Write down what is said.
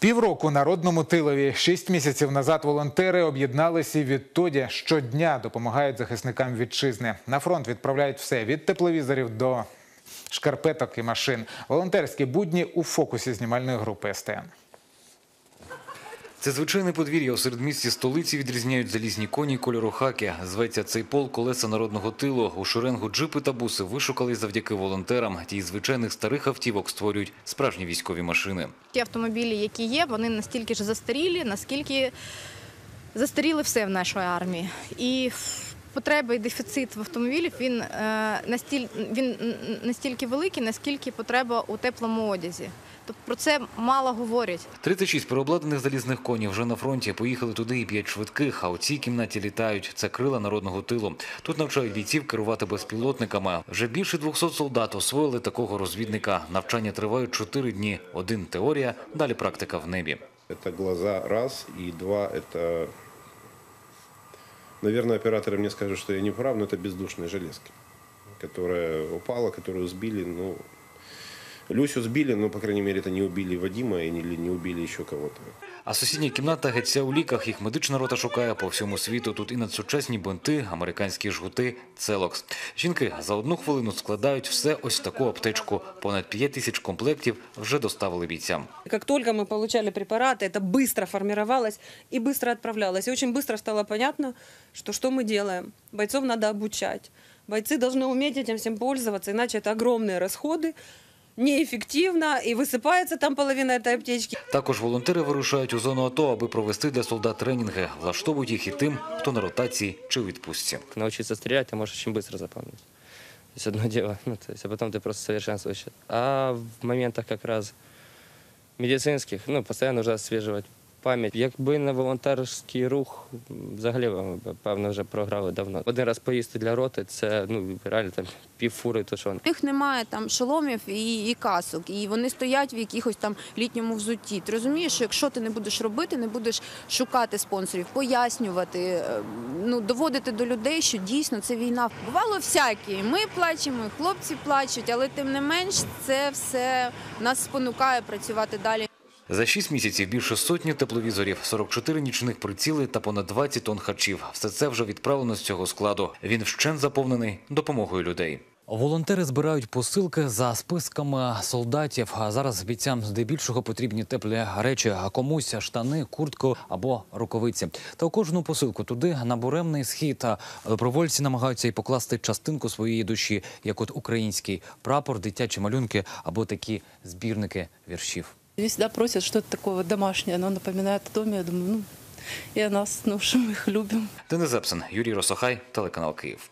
Півроку народному тилові шість місяців назад волонтери об'єдналися і відтоді щодня допомагають захисникам вітчизни. На фронт відправляють все від тепловізорів до шкарпеток і машин. Волонтерські будні у фокусі знімальної групи СТН. Це звичайне подвір'я у середмісті столиці відрізняють залізні коні кольору хаки. Зветься цей пол колеса народного тилу. У шеренгу джипи та буси вишукали завдяки волонтерам. Ті звичайних старих автівок створюють справжні військові машини. Ті автомобілі, які є, вони настільки ж застарілі, наскільки застаріли все в нашій армії. І потреба і дефіцит в автомобілів він, е, настіль, він настільки великий, наскільки потреба у теплому одязі. Тобто про це мало говорять. 36 переобладнаних залізних конів вже на фронті. Поїхали туди і п'ять швидких. А у цій кімнаті літають. Це крила народного тилу. Тут навчають бійців керувати безпілотниками. Вже більше 200 солдат освоїли такого розвідника. Навчання тривають 4 дні. Один теорія, далі практика в небі. Это глаза раз, и два это... Наверное, операторы мне скажут, что я не прав, но это бездушные железки, которая упала, которую сбили, ну... Люсю сбили, но, по крайней мере, это не убили Вадима и не, или не убили еще кого-то. А сусідня кімната геть вся у ліках. Їх медична рота шукає по всьому світу. Тут і надсучасні бинти, американські жгути, целокс. Жінки за одну хвилину складають все ось в таку аптечку. Понад 5 тисяч комплектів вже доставили бійцям. Как только мы получали препараты, это быстро формировалось и быстро отправлялось. И очень быстро стало понятно, что что мы делаем. Бойцов надо обучать. Бойцы должны уметь этим всем пользоваться, иначе это огромные расходы, неэффективно, и высыпается там половина этой аптечки. Також волонтери вирушають у зону АТО, аби провести для солдат тренінги. Влаштовують їх і тим, хто на ротації чи у відпустці. научиться стрелять, ты можешь очень быстро запомнить. То есть одно дело, ну, то есть, а потом ты просто совершенствуешь. А в моментах как раз медицинских, ну, постоянно вже освіжувати пам'ять. Якби не волонтерський рух, взагалі певно вже програли давно. Один раз поїсти для роти це ну реально там пів фури тушон. У них немає там шоломів і, і касок, і вони стоять в якихось там літньому взутті. Ти розумієш, що якщо ти не будеш робити, не будеш шукати спонсорів, пояснювати, е, ну доводити до людей, що дійсно це війна. Бувало всякі. Ми плачемо, хлопці плачуть, але тим не менш це все нас спонукає працювати далі. За 6 місяців більше сотні тепловізорів, 44 нічних приціли та понад 20 тонн харчів. Все це вже відправлено з цього складу. Він вщен заповнений допомогою людей. Волонтери збирають посилки за списками солдатів. А зараз бійцям здебільшого потрібні теплі речі, а комусь штани, куртку або рукавиці. Та у кожну посилку туди на буремний схід добровольці намагаються і покласти частинку своєї душі, як от український прапор, дитячі малюнки або такі збірники віршів. Они всегда просят что-то такое домашнее, оно напоминает о доме. Я думаю, ну, и о нас, ну, что мы их любим. Денис Зепсен, Юрій Росохай, телеканал Київ.